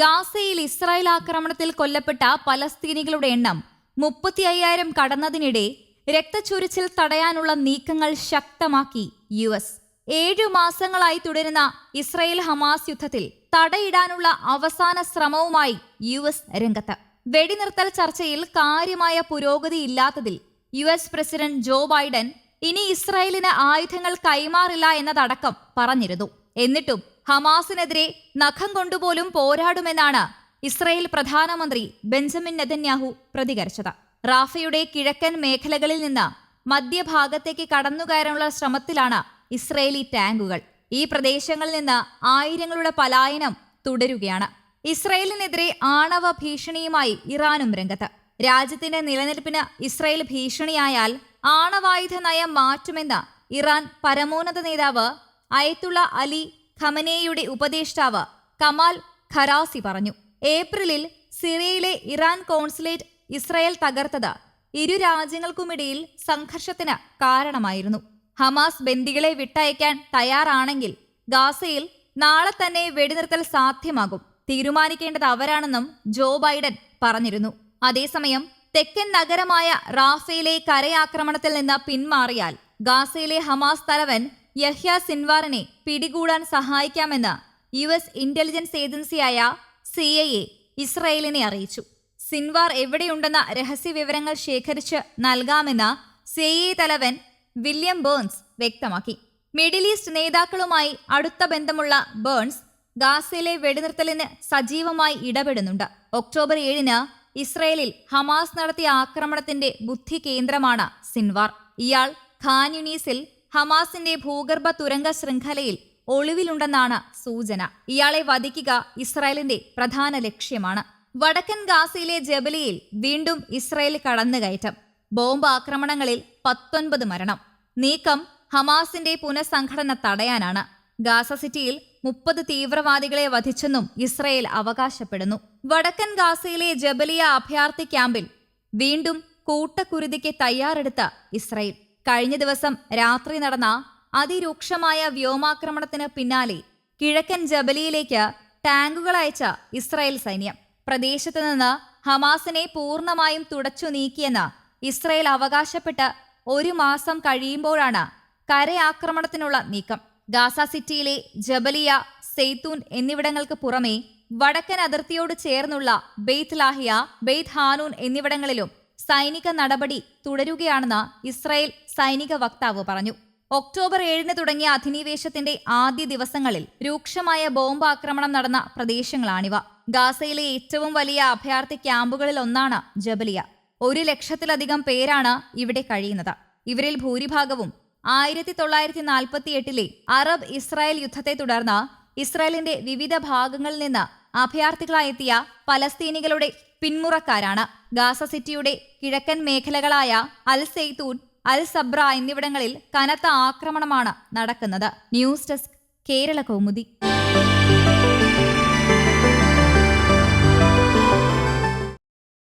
ഗാസയിൽ ഇസ്രായേൽ ആക്രമണത്തിൽ കൊല്ലപ്പെട്ട പലസ്തീനികളുടെ എണ്ണം മുപ്പത്തി അയ്യായിരം കടന്നതിനിടെ രക്തച്ചൊരിച്ചിൽ തടയാനുള്ള നീക്കങ്ങൾ ശക്തമാക്കി യു എസ്. ഏഴു മാസങ്ങളായി തുടരുന്ന ഇസ്രായേൽ ഹമാസ് യുദ്ധത്തിൽ തടയിടാനുള്ള അവസാന ശ്രമവുമായി യു എസ് രംഗത്ത്. വെടിനിർത്തൽ ചർച്ചയിൽ കാര്യമായ പുരോഗതി ഇല്ലാത്തതിൽ U S president Joe Biden ഇനി ഇസ്രായേലിന് ആയുധങ്ങൾ കൈമാറില്ല എന്നതടക്കം പറഞ്ഞിരുന്നു. എന്നിട്ടും ഹമാസിനെതിരെ നഖം കൊണ്ടുപോലും പോരാടുമെന്നാണ് ഇസ്രയേൽ പ്രധാനമന്ത്രി ബെഞ്ചമിൻ നെതന്യാഹു പ്രതികരിച്ചത്. റാഫയുടെ കിഴക്കൻ മേഖലകളിൽ നിന്ന് മധ്യഭാഗത്തേക്ക് കടന്നുകയറാനുള്ള ശ്രമത്തിലാണ് ഇസ്രയേലി ടാങ്കുകൾ. ഈ പ്രദേശങ്ങളിൽ നിന്ന് ആയിരങ്ങളുടെ പലായനം തുടരുകയാണ്. ഇസ്രയേലിനെതിരെ ആണവ ഭീഷണിയുമായി ഇറാനും രംഗത്ത്. രാജ്യത്തിന്റെ നിലനിൽപ്പിന് ഇസ്രയേൽ ഭീഷണിയായാൽ ആണവായുധ നയം മാറ്റുമെന്ന് ഇറാൻ പരമോന്നത നേതാവ് അയത്തുള്ള അലി ഖമനേയുടെ ഉപദേഷ്ടാവ് കമാൽ ഖറാസി പറഞ്ഞു. ഏപ്രിലിൽ സിറിയയിലെ ഇറാൻ കോൺസുലേറ്റ് ഇസ്രയേൽ തകർത്തത് ഇരു രാജ്യങ്ങൾക്കുമിടയിൽ സംഘർഷത്തിന് കാരണമായിരുന്നു. ഹമാസ് ബന്ദികളെ വിട്ടയക്കാൻ തയ്യാറാണെങ്കിൽ ഗാസയിൽ നാളെ തന്നെ വെടിനിർത്തൽ സാധ്യമാകും. തീരുമാനിക്കേണ്ടത് അവരാണെന്നും ജോ ബൈഡൻ പറഞ്ഞിരുന്നു. അതേസമയം തെക്കൻ നഗരമായ റാഫയിലെ കരയാക്രമണത്തിൽ നിന്ന് പിന്മാറിയാൽ ഗാസയിലെ ഹമാസ് തലവൻ യഹ്യ സിൻവാറിനെ പിടികൂടാൻ സഹായിക്കാമെന്ന് യു എസ് ഇന്റലിജൻസ് ഏജൻസിയായ സി ഐ എ ഇസ്രയേലിനെ അറിയിച്ചു. സിൻവാർ എവിടെയുണ്ടെന്ന രഹസ്യ വിവരങ്ങൾ ശേഖരിച്ച് നൽകാമെന്ന് സി ഐ തലവൻ വില്യം ബേൺസ് വ്യക്തമാക്കി. മിഡിൽ ഈസ്റ്റ് നേതാക്കളുമായി അടുത്ത ബന്ധമുള്ള ബേൺസ് ഗാസയിലെ വെടിനിർത്തലിന് സജീവമായി ഇടപെടുന്നുണ്ട്. ഒക്ടോബർ ഏഴിന് ഇസ്രയേലിൽ ഹമാസ് നടത്തിയ ആക്രമണത്തിന്റെ ബുദ്ധി കേന്ദ്രമാണ് സിൻവാർ. ഇയാൾ ഖാൻ യുനീസിൽ ഹമാസിന്റെ ഭൂഗർഭ തുരങ്ക ശൃംഖലയിൽ ഒളിവിലുണ്ടെന്നാണ് സൂചന. ഇയാളെ വധിക്കുക ഇസ്രായേലിന്റെ പ്രധാന ലക്ഷ്യമാണ്. വടക്കൻ ഗാസയിലെ ജബലിയിൽ വീണ്ടും ഇസ്രായേൽ കടന്നുകയറ്റം. ബോംബ് ആക്രമണങ്ങളിൽ പത്തൊൻപത് മരണം. നീക്കം ഹമാസിന്റെ പുനഃസംഘടന തടയാനാണ്. ഗാസ സിറ്റിയിൽ മുപ്പത് തീവ്രവാദികളെ വധിച്ചെന്നും ഇസ്രായേൽ അവകാശപ്പെടുന്നു. വടക്കൻ ഗാസയിലെ ജബലിയ അഭയാർത്ഥി ക്യാമ്പിൽ വീണ്ടും കൂട്ടക്കുരുതിക്ക് തയ്യാറെടുത്ത ഇസ്രയേൽ. കഴിഞ്ഞ ദിവസം രാത്രി നടന്ന അതിരൂക്ഷമായ വ്യോമാക്രമണത്തിന് പിന്നാലെ കിഴക്കൻ ജബലിയിലേക്ക് ടാങ്കുകൾ അയച്ച ഇസ്രായേൽ സൈന്യം പ്രദേശത്ത് നിന്ന് ഹമാസിനെ പൂർണമായും തുടച്ചു നീക്കിയെന്ന് ഇസ്രായേൽ അവകാശപ്പെട്ട് ഒരു മാസം കഴിയുമ്പോഴാണ് കരയാക്രമണത്തിനുള്ള നീക്കം. ഗാസ സിറ്റിയിലെ ജബലിയ സെയ്തൂൻ എന്നിവിടങ്ങൾക്ക് പുറമെ വടക്കൻ അതിർത്തിയോട് ചേർന്നുള്ള ബെയ്ത്ത് ലാഹിയ ബെയ്ത് ഹാനൂൻ എന്നിവിടങ്ങളിലും സൈനിക നടപടി തുടരുകയാണെന്ന് ഇസ്രായേൽ സൈനിക വക്താവ് പറഞ്ഞു. ഒക്ടോബർ ഏഴിന് തുടങ്ങിയ അധിനിവേശത്തിന്റെ ആദ്യ ദിവസങ്ങളിൽ രൂക്ഷമായ ബോംബ് ആക്രമണം നടന്ന പ്രദേശങ്ങളാണിവ. ഗാസയിലെ ഏറ്റവും വലിയ അഭയാർത്ഥി ക്യാമ്പുകളിൽ ഒന്നാണ് ജബലിയ. ഒരു ലക്ഷത്തിലധികം പേരാണ് ഇവിടെ കഴിയുന്നത്. ഇവരിൽ ഭൂരിഭാഗവും ആയിരത്തി തൊള്ളായിരത്തി നാൽപ്പത്തി എട്ടിലെ അറബ് ഇസ്രായേൽ യുദ്ധത്തെ തുടർന്ന് ഇസ്രായേലിന്റെ വിവിധ ഭാഗങ്ങളിൽ നിന്ന് അഭയാർത്ഥികളായെത്തിയ പലസ്തീനികളുടെ പിന്മുറക്കാരാണ്. ഗാസ സിറ്റിയുടെ കിഴക്കൻ മേഖലകളായ അൽ സെയ്തൂൻ അൽ സബ്ര എന്നിവിടങ്ങളിൽ കനത്ത ആക്രമണമാണ് നടക്കുന്നത്. News desk Kerala Kaumudi.